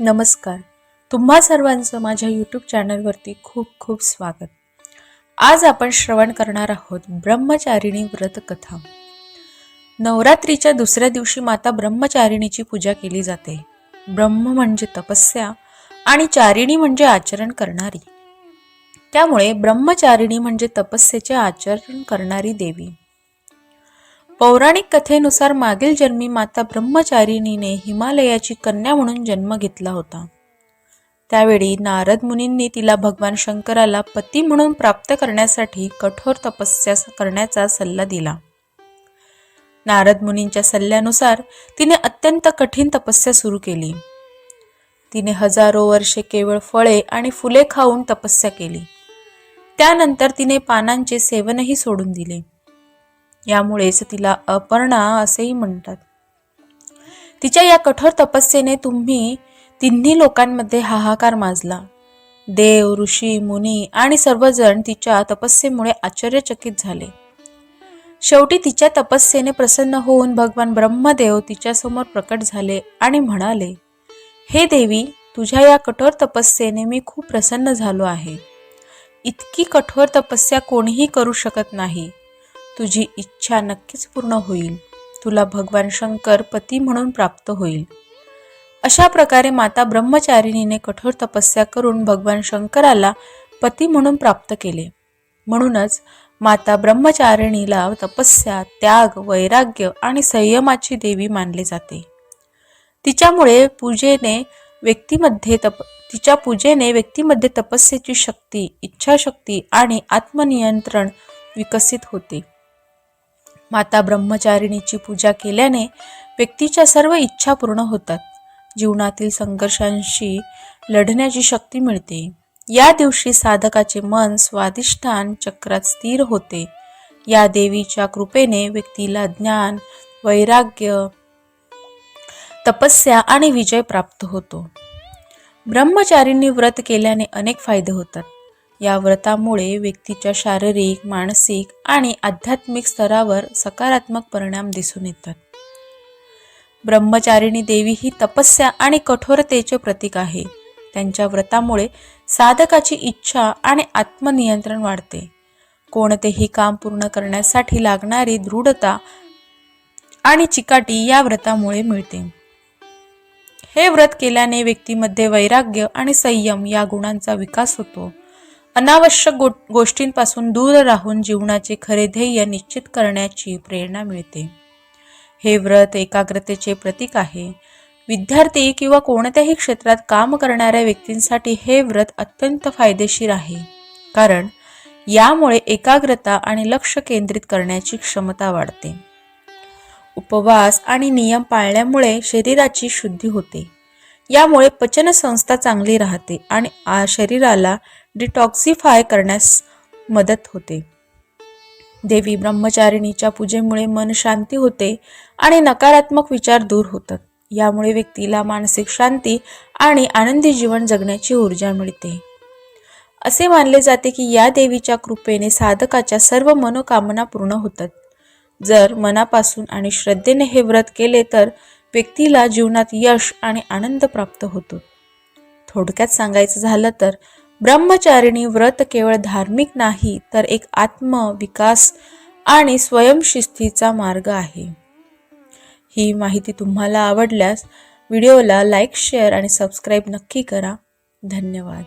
नमस्कार. तुम्हा सर्वांचं माझ्या यूट्यूब चॅनलवरती खूप खूप स्वागत. आज आपण श्रवण करणार आहोत ब्रह्मचारिणी व्रत कथा नवरात्रीच्या दुसऱ्या दिवशी माता ब्रह्मचारिणीची पूजा केली जाते. ब्रह्म म्हणजे तपस्या आणि चारिणी म्हणजे आचरण करणारी. त्यामुळे ब्रह्मचारिणी म्हणजे तपस्येचे आचरण करणारी देवी. पौराणिक कथेनुसार मागील जन्मी माता ब्रह्मचारिणीने हिमालयाची कन्या म्हणून जन्म घेतला होता. त्यावेळी नारद मुनींनी तिला भगवान शंकराला पती म्हणून प्राप्त करण्यासाठी कठोर तपस्या करण्याचा सल्ला दिला. नारद मुनींच्या सल्ल्यानुसार तिने अत्यंत कठीण तपस्या सुरू केली. तिने हजारो वर्षे केवळ फळे आणि फुले खाऊन तपस्या केली. त्यानंतर तिने पानांचे सेवनही सोडून दिले. यामुळेच तिला अपर्णा असेही म्हणतात. तिच्या या कठोर तपस्येने तुम्ही तिन्ही लोकांमध्ये हाहाकार माजला. देव ऋषी मुनी आणि सर्वजण तिच्या तपस्येमुळे आश्चर्यचकित झाले. शेवटी तिच्या तपस्येने प्रसन्न होऊन भगवान ब्रह्मदेव तिच्यासमोर प्रकट झाले आणि म्हणाले हे देवी तुझ्या या कठोर तपस्येने मी खूप प्रसन्न झालो आहे. इतकी कठोर तपस्या कोणीही करू शकत नाही. तुझी इच्छा नक्कीच पूर्ण होईल. तुला भगवान शंकर पती म्हणून प्राप्त होईल. अशा प्रकारे माता ब्रह्मचारिणीने कठोर तपस्या करून भगवान शंकराला पती म्हणून प्राप्त केले. म्हणूनच माता ब्रह्मचारिणीला तपस्या त्याग वैराग्य आणि संयमाची देवी मानले जाते. तिच्यामुळे पूजेने व्यक्तीमध्ये तप तिच्या पूजेने व्यक्तीमध्ये तपस्येची शक्ती इच्छाशक्ती आणि आत्मनियंत्रण विकसित होते. माता ब्रह्मचारिणीची पूजा केल्याने व्यक्तीच्या सर्व इच्छा पूर्ण होतात. जीवनातील संघर्षांशी लढण्याची शक्ती मिळते. या दिवशी साधकाचे मन स्वादिष्ठान चक्रात स्थिर होते. या देवीच्या कृपेने व्यक्तीला ज्ञान वैराग्य तपस्या आणि विजय प्राप्त होतो. ब्रह्मचारिणी व्रत केल्याने अनेक फायदे होतात. या व्रतामुळे व्यक्तीच्या शारीरिक मानसिक आणि आध्यात्मिक स्तरावर सकारात्मक परिणाम दिसून येतात. ब्रह्मचारिणी देवी ही तपस्या आणि कठोरतेचे प्रतीक आहे. त्यांच्या व्रतामुळे साधकाची इच्छा आणि आत्मनियंत्रण वाढते. कोणतेही काम पूर्ण करण्यासाठी लागणारी दृढता आणि चिकाटी या व्रतामुळे मिळते. हे व्रत केल्याने व्यक्तीमध्ये वैराग्य आणि संयम या गुणांचा विकास होतो. अनावश्यक गो गोष्टींपासून दूर राहून जीवनाचे खरे ध्येय निश्चित करण्याची प्रेरणा मिळते. हे व्रत एकाग्रतेचे प्रतीक आहे. विद्यार्थी किंवा कोणत्याही क्षेत्रात काम करणाऱ्या व्यक्तींसाठी हे व्रत अत्यंत फायदेशीर आहे. कारण यामुळे एकाग्रता आणि लक्ष केंद्रित करण्याची क्षमता वाढते. उपवास आणि नियम पाळल्यामुळे शरीराची शुद्धी होते. यामुळे पचनसंस्था चांगली राहते आणि शरीराला डिटॉक्सिफाय करण्यास मदत होते. देवी ब्रह्मचारिणीच्या पूजेमुळे मन शांती होते आणि नकारात्मक विचार दूर होतात. यामुळे व्यक्तीला मानसिक शांती आणि आनंदी जीवन जगण्याची ऊर्जा मिळते. असे मानले जाते की या देवीच्या कृपेने साधकाच्या सर्व मनोकामना पूर्ण होतात. जर मनापासून आणि श्रद्धेने हे व्रत केले तर व्यक्तीला जीवनात यश आणि आनंद प्राप्त होतो. थोडक्यात सांगायचं झालं तर ब्रह्मचारिणी व्रत केवळ धार्मिक नाही तर एक आत्मविकास आणि स्वयंशिस्तीचा मार्ग आहे. ही माहिती तुम्हाला आवडल्यास व्हिडिओला लाईक शेअर आणि सबस्क्राईब नक्की करा. धन्यवाद.